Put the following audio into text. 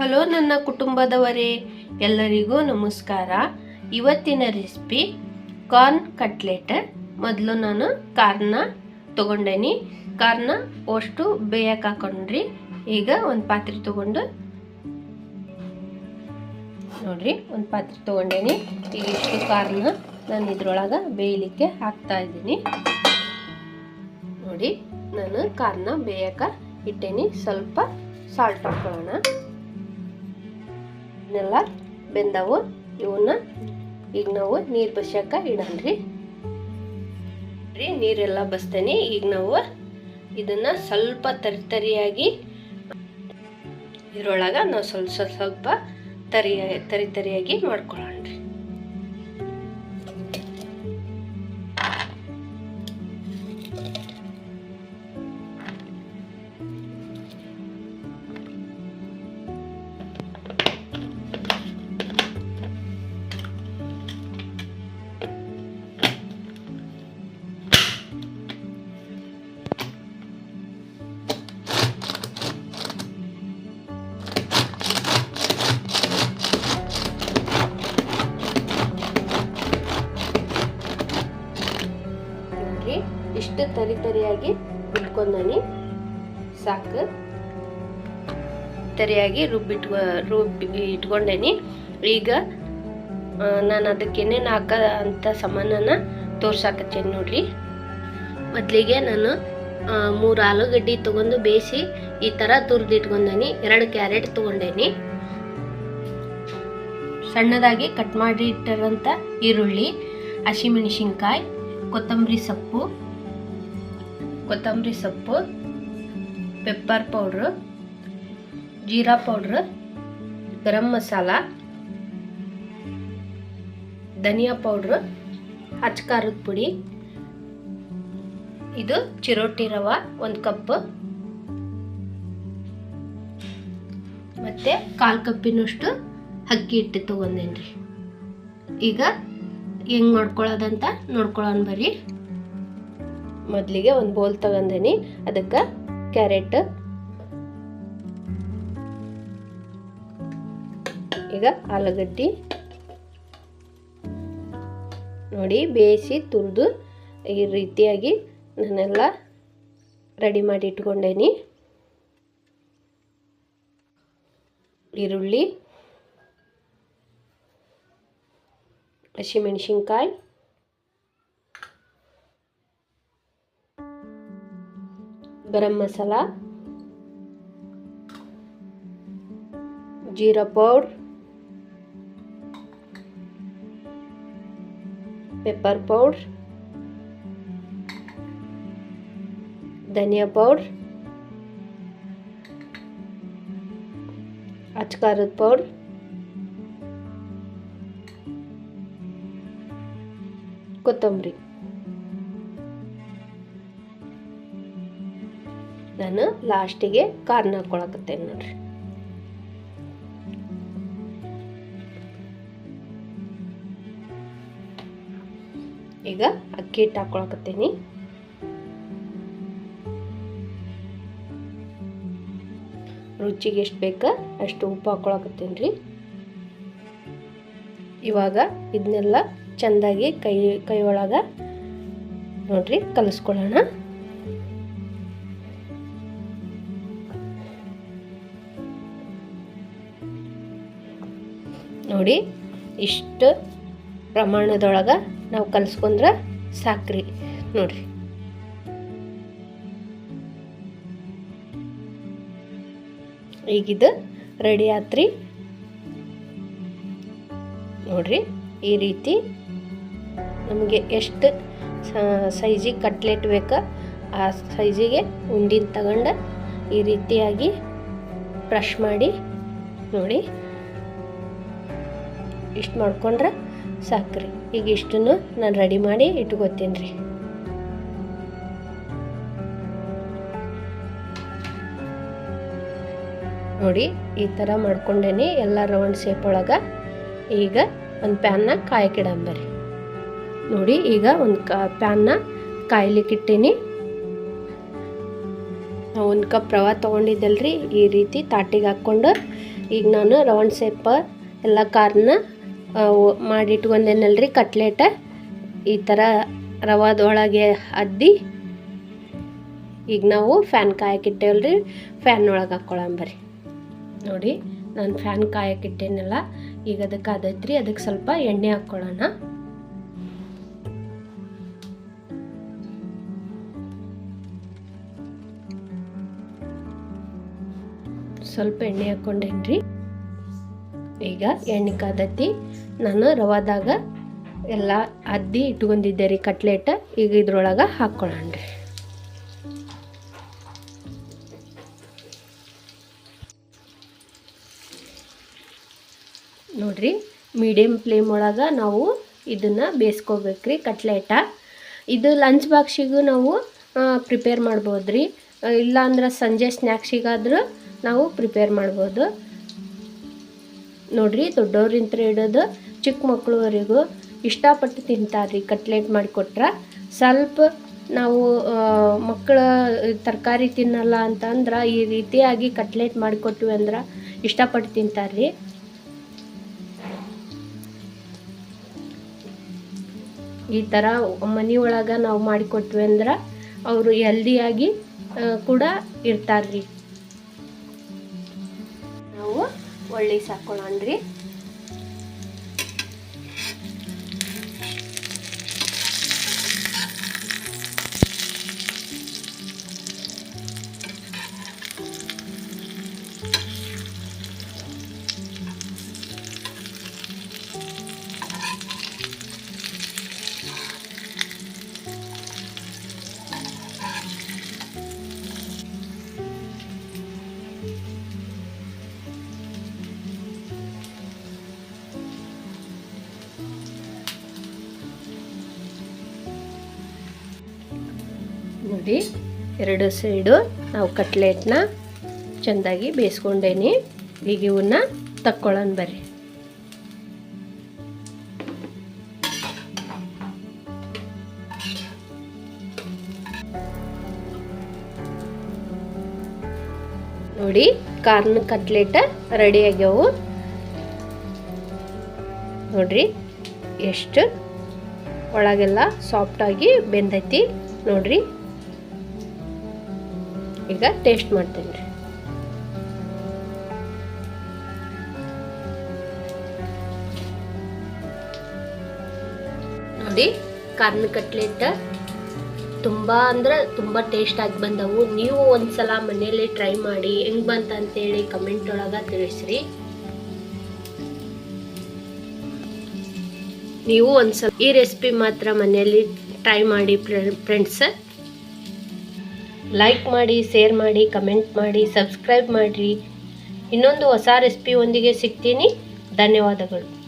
Hello ನನ್ನ ಕುಟುಂಬದವರೇ, ಎಲ್ಲರಿಗೂ ನಮಸ್ಕಾರ. ಇವತ್ತಿನ ರೆಸಿಪಿ ಕಾರ್ನ್ ಕಟ್ಲೆಟ್. ಮೊದಲು ನಾನು ಕಾರ್ನ ತಗೊಂಡೇನಿ. ಕಾರ್ನ ಅಷ್ಟು ಬೇಯಕ್ಕೆ ಹಾಕೊಂಡ್ರಿ. ಈಗ ಒಂದು ಪಾತ್ರೆ ತಗೊಂಡು ನೋಡ್ರಿ, ಒಂದು ಪಾತ್ರೆ ತಗೊಂಡೇನಿ. ಈಗ ಇಷ್ಟು ಕಾರ್ನ ನಾನು ಇದ್ರೊಳಗೆ ಬೇಯಲಿಕ್ಕೆ ಹಾಕ್ತಾ ಇದ್ದೀನಿ. ನೋಡಿ, ನಾನು ಕಾರ್ನ ಬೇಯಕ್ಕೆ ಇಟ್ಟೇನಿ. ಸ್ವಲ್ಪ ಸಾಲ್ಟ್ ಹಾಕೊಳ್ಳೋಣ. ಇವನ್ನೆಲ್ಲ ಬೆಂದವು. ಇವನ್ನ ಈಗ ನಾವು ನೀರು ಬಸ್ಯಾಕ ಇಡಲ್ರಿ. ರೀ, ನೀರೆಲ್ಲ ಬಸ್ತೇನೆ. ಈಗ ನಾವು ಇದನ್ನ ಸ್ವಲ್ಪ ತರಿ ತರಿಯಾಗಿ ಇದ್ರೊಳಗೆ ನಾವು ಸ್ವಲ್ಪ ಸ್ವಲ್ಪ ಸ್ವಲ್ಪ ತರಿ ತರಿತರಿಯಾಗಿ ಮಾಡ್ಕೊಳ್ಳೋಣ್ರಿ ರುಬ್ಕೊಂಡನಿ ಸಾಕು. ತರಿಯಾಗಿ ರುಬ್ಬಿಟ್ಕೊ ರುಬ್ಬಿ, ಇಟ್ಕೊಂಡೇನಿ. ಈಗ ನಾನು ಅದಕ್ಕೆ ಏನೇನು ಹಾಕ ಅಂತ ಸಾಮಾನನ ತೋರ್ಸಾಕತ್ತೇನೆ ನೋಡ್ರಿ ಮೊದಲಿಗೆ ನಾನು ಮೂರು ಆಲೂಗಡ್ಡೆ ತೊಗೊಂಡು ಬೇಯಿಸಿ ಈ ಥರ ತುರಿದಿಟ್ಕೊಂಡೇನಿ. ಎರಡು ಕ್ಯಾರೆಟ್ ತೊಗೊಂಡೇನಿ. ಸಣ್ಣದಾಗಿ ಕಟ್ ಮಾಡಿ ಇಟ್ಟಿರೋಂಥ ಈರುಳ್ಳಿ, ಹಸಿಮೆಣಸಿನ್ಕಾಯಿ, ಕೊತ್ತಂಬರಿ ಸೊಪ್ಪು ಕೊತ್ತಂಬರಿ ಸೊಪ್ಪು ಪೆಪ್ಪರ್ ಪೌಡ್ರು ಜೀರಾ ಪೌಡ್ರು ಗರಂ ಮಸಾಲ, ಧನಿಯಾ ಪೌಡ್ರು ಖಾರದ ಪುಡಿ. ಇದು ಚಿರೋಟಿ ರವ ಒಂದು ಕಪ್. ಮತ್ತೆ ಕಾಲು ಕಪ್ಪಿನಷ್ಟು ಅಕ್ಕಿ ಹಿಟ್ಟು ತೊಗೊಂಡೇನ್ರಿ. ಈಗ ಹೆಂಗೆ ನೋಡ್ಕೊಳ್ಳೋದಂತ ನೋಡ್ಕೊಳ್ಳೋಣ ಬರ್ರಿ. ಮೊದಲಿಗೆ ಒಂದು ಬೋಲ್ ತಗೊಂಡೇನಿ. ಅದಕ್ಕೆ ಕ್ಯಾರೆಟ್ ಈಗ ಆಲೂಗಡ್ಡಿ. ನೋಡಿ, ಬೇಯಿಸಿ ತುರಿದು ಈ ರೀತಿಯಾಗಿ ನಾನೆಲ್ಲ ರೆಡಿ ಮಾಡಿ ಇಟ್ಕೊಂಡೇನಿ. ಈರುಳ್ಳಿ, ಹಸಿಮೆಣಸಿನ್ಕಾಯಿ ಗರಂ ಮಸಾಲ ಜೀರಾ ಪೌಡ್ರ್ ಪೆಪ್ಪರ್ ಪೌಡ್ರ್ ಧನಿಯಾ ಪೌಡ್ರ್ ಅಚ್ಕಾರದ ಪೌಡ್ರ್ ಕೊತ್ತಂಬರಿ ನಾನು ಲಾಸ್ಟಿಗೆ ಕಾರ್ನ ಹಾಕೊಳಕತ್ತೇನೆ ನೋಡ್ರಿ. ಈಗ ಅಕ್ಕಿ ಹಿಟ್ಟು ಹಾಕೊಳಕತ್ತೀನಿ. ರುಚಿಗೆ ಎಷ್ಟು ಬೇಕು ಅಷ್ಟು ಉಪ್ಪು ಹಾಕೊಳಕತ್ತೀನಿ ರೀ. ಇವಾಗ ಇದನ್ನೆಲ್ಲ ಚೆಂದಾಗಿ ಕೈ ಕೈ ಒಳಗೆ ನೋಡ್ರಿ, ಕಲಿಸ್ಕೊಳ್ಳೋಣ. ನೋಡಿ ಇಷ್ಟು ಪ್ರಮಾಣದೊಳಗೆ ನಾವು ಕಲಿಸ್ಕೊಂಡ್ರೆ ಸಾಕ್ರಿ ನೋಡಿರಿ. ಈಗಿದು ರೆಡಿ ಆತ್ರಿ. ನೋಡ್ರಿ ಈ ರೀತಿ ನಮಗೆ ಎಷ್ಟು ಸೈಜಿಗೆ ಕಟ್ಲೆಟ್ ಬೇಕು, ಆ ಸೈಜಿಗೆ ಉಂಡಿನ ತಗೊಂಡು ಈ ರೀತಿಯಾಗಿ ಬ್ರಷ್ ಮಾಡಿ ನೋಡಿ. ಇಷ್ಟು ಮಾಡ್ಕೊಂಡ್ರೆ ಸಾಕ್ರಿ. ಈಗ ಇಷ್ಟನ್ನು ನಾನು ರೆಡಿ ಮಾಡಿ ಇಟ್ಕೋತೀನಿ ರೀ. ನೋಡಿ, ಈ ಥರ ಮಾಡ್ಕೊಂಡೇನಿ ಎಲ್ಲ ರೌಂಡ್ ಶೇಪ್ ಒಳಗೆ. ಈಗ ಒಂದು ಪ್ಯಾನ್ನ ಕಾಯಕ್ಕಿಡಂಬರಿ ನೋಡಿ, ಈಗ ಒಂದು ಕ ಪ್ಯಾನ್ನ ಕಾಯ್ಲಿಕ್ಕೆ ನಾವು ಒಂದು ಕಪ್ ರವೆ ತೊಗೊಂಡಿದ್ದಲ್ರಿ, ಈ ರೀತಿ ತಾಟಿಗೆ ಹಾಕ್ಕೊಂಡು. ಈಗ ನಾನು ರೌಂಡ್ ಶೇಪ್ ಎಲ್ಲ ಕಾರ್ನ ಮಾಡಿಟ್ಕೊಂಡೇನಲ್ರಿ ಕಟ್ಲೆಟ, ಈ ಥರ ರವಾದೊಳಗೆ ಅದ್ದಿ, ಈಗ ನಾವು ಫ್ಯಾನ್ ಕಾಯಕ್ಕಿಟ್ಟೇವಲ್ರಿ ಫ್ಯಾನ್ ಒಳಗೆ ಹಾಕ್ಕೊಳಂಬರಿ ನೋಡಿ, ನಾನು ಫ್ಯಾನ್ ಕಾಯಕ್ಕಿಟ್ಟೇನಲ್ಲ ಈಗ ಅದಕ್ಕೆ ಅದೈತ್ರಿ ಅದಕ್ಕೆ ಸ್ವಲ್ಪ ಎಣ್ಣೆ ಹಾಕ್ಕೊಳ್ಳೋಣ ಸ್ವಲ್ಪ ಎಣ್ಣೆ ಹಾಕ್ಕೊಂಡೇನ್ರಿ ಈಗ ಎಣ್ಣೆ ಕಾದತ್ತಿ ನಾನು ರವಾದಾಗ ಎಲ್ಲ ಅದ್ದಿ ಇಟ್ಕೊಂಡಿದ್ದೆ ರೀ ಕಟ್ಲೆಟ್, ಈಗ ಇದ್ರೊಳಗೆ ಹಾಕ್ಕೊಳ್ಳೋಣ್ರಿ ನೋಡ್ರಿ ಮೀಡಿಯಮ್ ಫ್ಲೇಮ್ ಒಳಗೆ ನಾವು ಇದನ್ನು ಬೇಯಿಸ್ಕೋಬೇಕ್ರಿ ಕಟ್ಲೆಟ. ಇದು ಲಂಚ್ ಬಾಕ್ಸಿಗೂ ನಾವು ಪ್ರಿಪೇರ್ ಮಾಡ್ಬೋದು ರೀ ಇಲ್ಲಾಂದ್ರೆ ಸಂಜೆ ಸ್ನ್ಯಾಕ್ಸಿಗಾದ್ರೂ ನಾವು ಪ್ರಿಪೇರ್ ಮಾಡ್ಬೋದು. ನೋಡ್ರಿ ದೊಡ್ಡವ್ರಿಂತ ಹಿಡಿದು ಚಿಕ್ಕ ಮಕ್ಕಳವರೆಗೂ ಇಷ್ಟಪಟ್ಟು ತಿಂತಾರೆ ರೀ ಕಟ್ಲೆಟ್ ಮಾಡಿಕೊಟ್ರೆ. ಸ್ವಲ್ಪ ನಾವು ಮಕ್ಕಳ ತರಕಾರಿ ತಿನ್ನಲ್ಲ ಅಂತಂದ್ರೆ ಈ ರೀತಿಯಾಗಿ ಕಟ್ಲೆಟ್ ಮಾಡಿಕೊಟ್ವಿ ಅಂದ್ರೆ ಇಷ್ಟಪಟ್ಟು ತಿಂತಾರೆ ರೀ ಈ ಥರ ಮನೆ ಒಳಗೆ ನಾವು ಮಾಡಿಕೊಟ್ವಿ ಅಂದ್ರೆ ಅವರು ಹೆಲ್ದಿಯಾಗಿ ಕೂಡ ಇರ್ತಾರೆ ನಾವು ಒಳ್ಳೆ ಸಾಕೊಳ್ಳೋಣ್ರಿ ನೋಡಿ. ಎರಡು ಸೈಡು ನಾವು ಕಟ್ಲೆಟ್ನ ಚೆಂದಾಗಿ ಬೇಯಿಸ್ಕೊಂಡೇನಿ. ಈಗ ಇವನ್ನ ತಕ್ಕೊಳ್ಳೋಣ ಬರ್ರಿ. ನೋಡಿ, ಕಾರ್ನ್ ಕಟ್ಲೆಟ್ ರೆಡಿ ಆಗ್ಯಾವು. ನೋಡ್ರಿ, ಎಷ್ಟು ಒಳಗೆಲ್ಲ ಸಾಫ್ಟಾಗಿ ಬೆಂದೈತಿ. ನೋಡ್ರಿ. ಈಗ ಟೇಸ್ಟ್ ಮಾಡ್ತೀನಿ ರೀ. ನೋಡಿ ಕಾರ್ನ್ ಕಟ್ಲೆಟ್ ತುಂಬ ಅಂದ್ರೆ ತುಂಬ ಆಗಿ ಬಂದವು. ನೀವು ಒಂದ್ಸಲ ಮನೆಯಲ್ಲಿ ಟ್ರೈ ಮಾಡಿ ಹೆಂಗ್ ಬಂತ ಅಂತೇಳಿ ಕಮೆಂಟ್ ಒಳಗ ತಿಳಿಸ್ರಿ. ನೀವು ಒಂದ್ಸಲ ಈ ರೆಸಿಪಿ ಮಾತ್ರ ಮನೆಯಲ್ಲಿ ಟ್ರೈ ಮಾಡಿ ಫ್ರೆಂಡ್ಸ್ ಲೈಕ್ ಮಾಡಿ ಶೇರ್ ಮಾಡಿ ಕಮೆಂಟ್ ಮಾಡಿ ಸಬ್ಸ್ಕ್ರೈಬ್ ಮಾಡಿರಿ. ಇನ್ನೊಂದು ಹೊಸ ರೆಸಿಪಿಯೊಂದಿಗೆ ಸಿಗ್ತೀನಿ. ಧನ್ಯವಾದಗಳು.